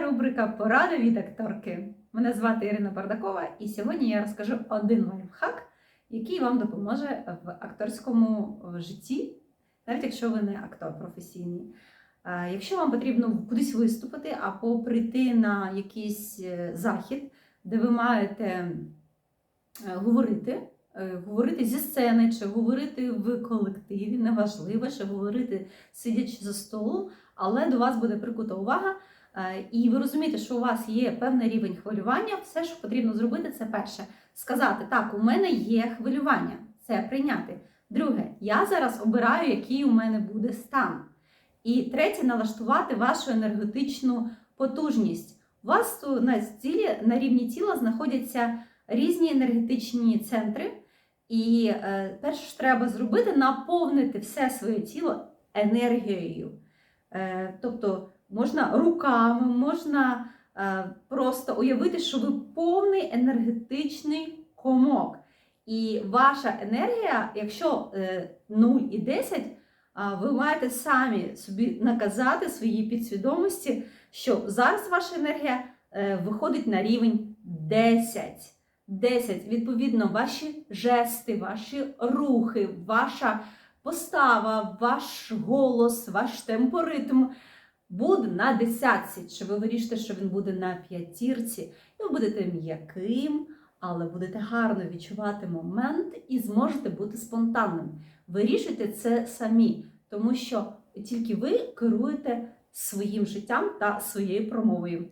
Рубрика Поради від акторки. Мене звати Ірина Бардакова, і сьогодні я розкажу один лайфхак, який вам допоможе в акторському житті, навіть якщо ви не актор професійний. Якщо вам потрібно кудись виступити або прийти на якийсь е, захід, де ви маєте е, говорити, говорити зі сцени чи говорити в колективі, неважливо, чи говорити сидячи за столом, але до вас буде прикута увага. Е, І ви розумієте, що у вас є певний рівень хвилювання. Все, що потрібно зробити, це перше сказати: так, у мене є хвилювання, це прийняти. Друге, я зараз обираю, який у мене буде стан. І третє, налаштувати вашу енергетичну потужність. У вас на тілі, на рівні тіла знаходяться різні енергетичні центри. І е, перше, що треба зробити, наповнити все своє тіло енергією. Е, тобто можна руками, можна е, просто уявити, що ви повний енергетичний комок. І ваша енергія, якщо е, 0 і 10, а, ви маєте самі собі наказати своїй підсвідомості, що зараз ваша енергія е, виходить на рівень 10. 10. Відповідно, ваші жести, ваші рухи, ваша постава, ваш голос, ваш темпоритм буде на десятці. Чи ви вирішите, що він буде на п'ятірці, і ви будете м'яким, але будете гарно відчувати момент і зможете бути спонтанним. Вирішуйте це самі, тому що тільки ви керуєте своїм життям та своєю промовою.